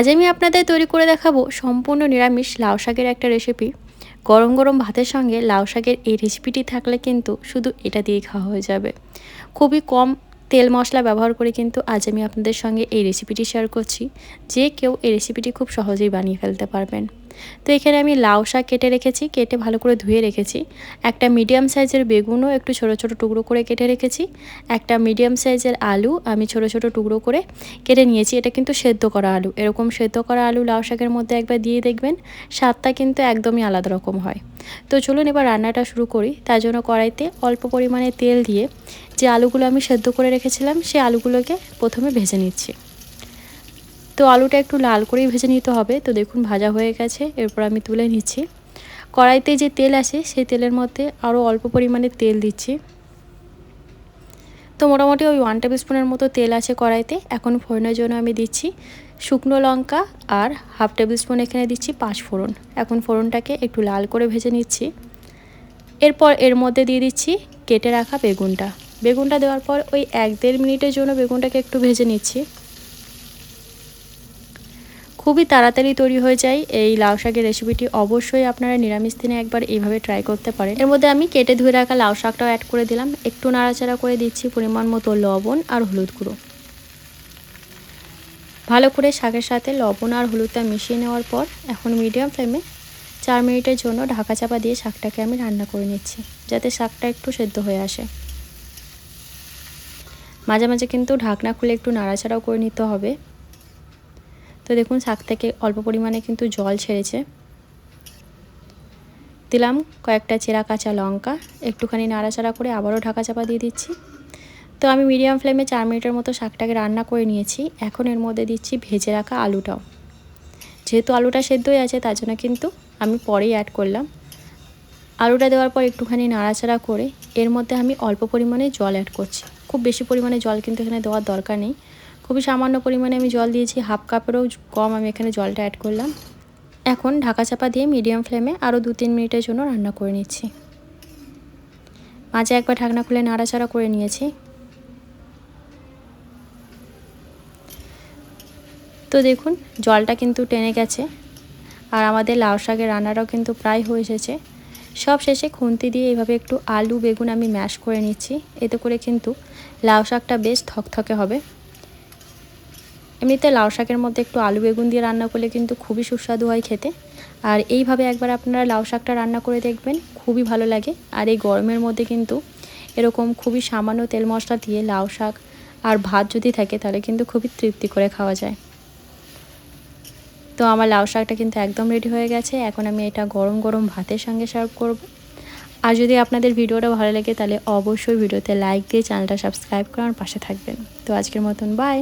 আজ আমি আপনাদের তৈরি করে দেখাবো সম্পূর্ণ নিরামিষ লাউ শাকের একটা রেসিপি গরম গরম ভাতের সঙ্গে লাউ শাকের এই রেসিপিটি থাকলে কিন্তু শুধু এটা দিয়েই খাওয়া হয়ে যাবে। খুবই কম তেল মশলা ব্যবহার করে কিন্তু আজ আমি আপনাদের সঙ্গে এই রেসিপিটি শেয়ার করছি। যে কেউ এই রেসিপিটি খুব সহজেই বানিয়ে ফেলতে পারবেন। তো এখানে আমি লাউ শাক কেটে রেখেছি, কেটে ভালো করে ধুয়ে রেখেছি। একটা মিডিয়াম সাইজের বেগুনও একটু ছোট ছোট টুকরো করে কেটে রেখেছি। একটা মিডিয়াম সাইজের আলু আমি ছোট ছোট টুকরো করে কেটে নিয়েছি। এটা কিন্তু সেদ্ধ করা আলু। এরকম সেদ্ধ করা আলু লাউ শাকের মধ্যে একবার দিয়ে দেখবেন, স্বাদটা কিন্তু একদমই আলাদা রকম হয়। তো চলুন এবার রান্নাটা শুরু করি। তার জন্য কড়াইতে অল্প পরিমাণে তেল দিয়ে যে আলুগুলো আমি সেদ্ধ করে রেখেছিলাম সেই আলুগুলোকে প্রথমে ভেজে নিচ্ছি। তো আলুটা একটু লাল করেই ভেজে নিতে হবে। তো দেখুন, ভাজা হয়ে গেছে। এরপর আমি তুলে নিচ্ছি। কড়াইতে যে তেল আছে সেই তেলের মধ্যে আরও অল্প পরিমাণে তেল দিচ্ছি। তো মোটামুটি ওই ওয়ান টেবিল স্পুনের মতো তেল আছে কড়াইতে। এখন ফোড়নের জন্য আমি দিচ্ছি শুকনো লঙ্কা আর হাফ টেবিল স্পুন এখানে দিচ্ছি পাঁচ ফোড়ন। এখন ফোড়নটাকে একটু লাল করে ভেজে নিচ্ছি। এরপর এর মধ্যে দিয়ে দিচ্ছি কেটে রাখা বেগুনটা। বেগুনটা দেওয়ার পর ওই এক দেড় মিনিটের জন্য বেগুনটাকে একটু ভেজে নিচ্ছি। খুবই তাড়াতাড়ি তৈরি হয়ে যায়। এই লাউ শাকের রেসিপিটি অবশ্যই আপনারা নিরামিষ দিনে একবার এইভাবে ট্রাই করতে পারেন। এর মধ্যে আমি কেটে ধুয়ে রাখা লাউ শাকটাও অ্যাড করে দিলাম। একটু নাড়াচাড়া করে দিচ্ছি পরিমাণ মতো লবণ আর হলুদ গুঁড়ো। ভালো করে শাকের সাথে লবণ আর হলুদটা মিশিয়ে নেওয়ার পর এখন মিডিয়াম ফ্লেমে চার মিনিটের জন্য ঢাকা চাপা দিয়ে শাকটাকে আমি রান্না করে নিচ্ছি, যাতে শাকটা একটু সেদ্ধ হয়ে আসে। মাঝে মাঝে কিন্তু ঢাকনা খুলে একটু নাড়াচাড়াও করে নিতে হবে। তো দেখুন, শাক থেকে অল্প পরিমাণে কিন্তু জল ছেড়েছে। দিলাম কয়েকটা চেরা কাঁচা লঙ্কা, একটুখানি নাড়াচাড়া করে আবারও ঢাকা চাপা দিয়ে দিচ্ছি। তো আমি মিডিয়াম ফ্লেমে চার মিনিটের মতো শাকটাকে রান্না করে নিয়েছি। এখন এর মধ্যে দিচ্ছি ভেজে রাখা আলুটাও। যেহেতু আলুটা সেদ্ধই আছে, তার জন্য কিন্তু আমি পরেই অ্যাড করলাম। আলুটা দেওয়ার পর একটুখানি নাড়াচাড়া করে এর মধ্যে আমি অল্প পরিমাণে জল অ্যাড করছি। খুব বেশি পরিমাণে জল কিন্তু এখানে দেওয়ার দরকার নেই। খুবই সামান্য পরিমাণে আমি জল দিয়েছি, হাফ কাপেরও কম আমি এখানে জলটা অ্যাড করলাম। এখন ঢাকা চাপা দিয়ে মিডিয়াম ফ্লেমে আরও দু তিন মিনিটের জন্য রান্না করে নিচ্ছি। মাঝে একবার ঢাকনা খুলে নাড়াচাড়া করে নিয়েছি। তো দেখুন, জলটা কিন্তু টেনে গেছে। আর আমাদের লাউ শাকের রান্নাটাও কিন্তু প্রায় হয়ে এসেছে। সব শেষে খুন্তি দিয়ে এইভাবে একটু আলু, বেগুন আমি ম্যাশ করে নিচ্ছি। এতে করে কিন্তু লাউ শাকটা বেশ থকথকে হবে। এমনিতে লাউ শাকের মধ্যে একটু আলু বেগুন দিয়ে রান্না করলে কিন্তু খুবই সুস্বাদু হয় খেতে। আর এইভাবে একবার আপনারা লাউ শাকটা রান্না করে দেখবেন, খুবই ভালো লাগে। আর এই গরমের মধ্যে কিন্তু এরকম খুবই সামান্য তেল মশলা দিয়ে লাউ শাক আর ভাত যদি থাকে তাহলে কিন্তু খুবই তৃপ্তি করে খাওয়া যায়। তো আমার লাউ শাকটা কিন্তু একদম রেডি হয়ে গেছে। এখন আমি এটা গরম গরম ভাতের সঙ্গে সার্ভ করব। আর যদি আপনাদের ভিডিওটা ভালো লাগে তাহলে অবশ্যই ভিডিওতে লাইক দিয়ে চ্যানেলটা সাবস্ক্রাইব করার পাশে থাকবেন। তো আজকের মতন বাই